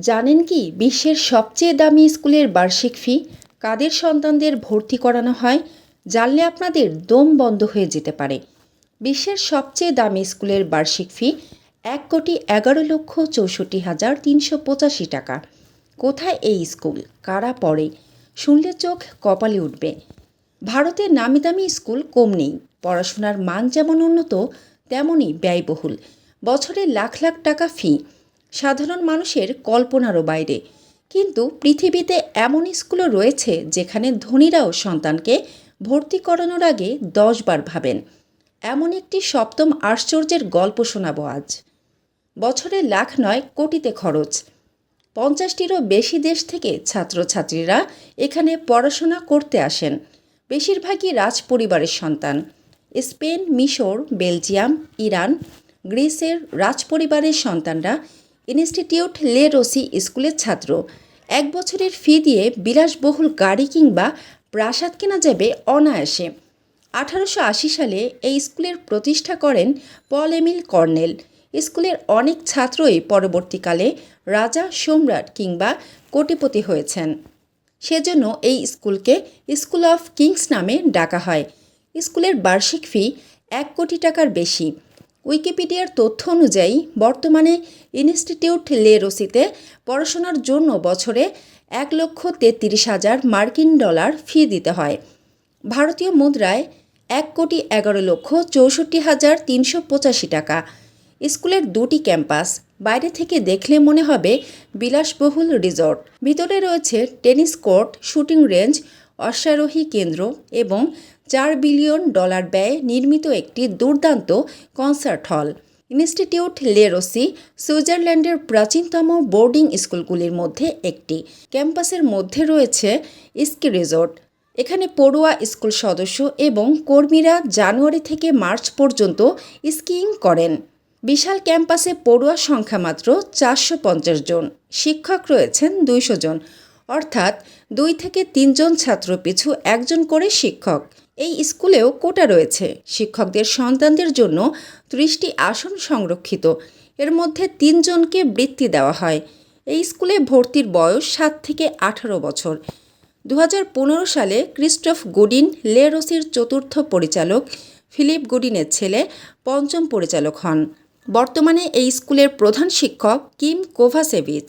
জানেন কি, বিশ্বের সবচেয়ে দামি স্কুলের বার্ষিক ফি কাদের সন্তানদের ভর্তি করানো হয় জানলে আপনাদের দম বন্ধ হয়ে যেতে পারে। বিশ্বের সবচেয়ে দামি স্কুলের বার্ষিক ফি এক কোটি এগারো লক্ষ চৌষট্টি হাজার তিনশো পঁচাশি টাকা। কোথায় এই স্কুল? কারা পড়ে? শুনলে চোখ কপালে উঠবে। ভারতের নামি দামি স্কুল কম নেই। পড়াশোনার মান যেমন উন্নত, তেমনই ব্যয়বহুল। বছরে লাখ লাখ টাকা ফি। সাধারণ মানুষের কল্পনারও বাইরে। কিন্তু পৃথিবীতে এমন স্কুলও রয়েছে যেখানে ধনীরাও সন্তানকে ভর্তি করানোর আগে দশবার ভাবেন। এমন একটি সপ্তম আশ্চর্যের গল্প শোনাবো আজ। বছরে লাখ নয় কোটিতে খরচ। পঞ্চাশটিরও বেশি দেশ থেকে ছাত্রছাত্রীরা এখানে পড়াশোনা করতে আসেন। বেশিরভাগই রাজ পরিবারের সন্তান। স্পেন, মিশর, বেলজিয়াম, ইরান, গ্রিসের রাজপরিবারের সন্তানরা ইনস্টিটিউট লে রসি স্কুলের ছাত্র। এক বছরের ফি দিয়ে বিলাসবহুল গাড়ি কিংবা প্রাসাদ কেনা যাবে অনায়াসে। আঠারোশো আশি সালে এই স্কুলের প্রতিষ্ঠা করেন পল এমিল কর্নেল। স্কুলের অনেক ছাত্রই পরবর্তীকালে রাজা সম্রাট কিংবা কোটিপতি হয়েছেন। সেজন্য এই স্কুলকে স্কুল অফ কিংস নামে ডাকা হয়। স্কুলের বার্ষিক ফি এক কোটি টাকার বেশি। উইকিপিডিয়ার তথ্য অনুযায়ী, বর্তমানে ইনস্টিটিউট লে রসিতে পড়াশোনার জন্য বছরে এক লক্ষ তেত্রিশ হাজার মার্কিন ডলার ফি দিতে হয়। ভারতীয় মুদ্রায় এক কোটি এগারো লক্ষ চৌষট্টি হাজার তিনশো পঁচাশি টাকা। স্কুলের দুটি ক্যাম্পাস, বাইরে থেকে দেখলে মনে হবে বিলাসবহুল রিসর্ট। ভিতরে রয়েছে টেনিস কোর্ট, শুটিং রেঞ্জ, অশ্বারোহী কেন্দ্র এবং চার বিলিয়ন ডলার ব্যয়ে নির্মিত একটি দুর্দান্ত কনসার্ট হল। ইনস্টিটিউট লেরোসি, সুইজারল্যান্ডের প্রাচীনতম বোর্ডিং স্কুলগুলির মধ্যে একটি। ক্যাম্পাসের মধ্যে রয়েছে স্কি রিসোর্ট। এখানে পড়ুয়া স্কুল সদস্য এবং কর্মীরা জানুয়ারি থেকে মার্চ পর্যন্ত স্কিইং করেন। বিশাল ক্যাম্পাসে পড়ুয়া সংখ্যা মাত্র চারশো পঞ্চাশ জন। শিক্ষক রয়েছেন দুইশো জন। অর্থাৎ দুই থেকে তিনজন ছাত্র পিছু একজন করে শিক্ষক। এই স্কুলেও কোটা রয়েছে। শিক্ষকদের সন্তানদের জন্য ত্রিশটি আসন সংরক্ষিত। এর মধ্যে তিনজনকে বৃত্তি দেওয়া হয়। এই স্কুলে ভর্তির বয়স সাত থেকে আঠারো বছর। দু হাজার পনেরো সালে ক্রিস্টফ গুডিন লেরোসির চতুর্থ পরিচালক, ফিলিপ গুডিনের ছেলে, পঞ্চম পরিচালক হন। বর্তমানে এই স্কুলের প্রধান শিক্ষক কিম কোভাসেভিচ।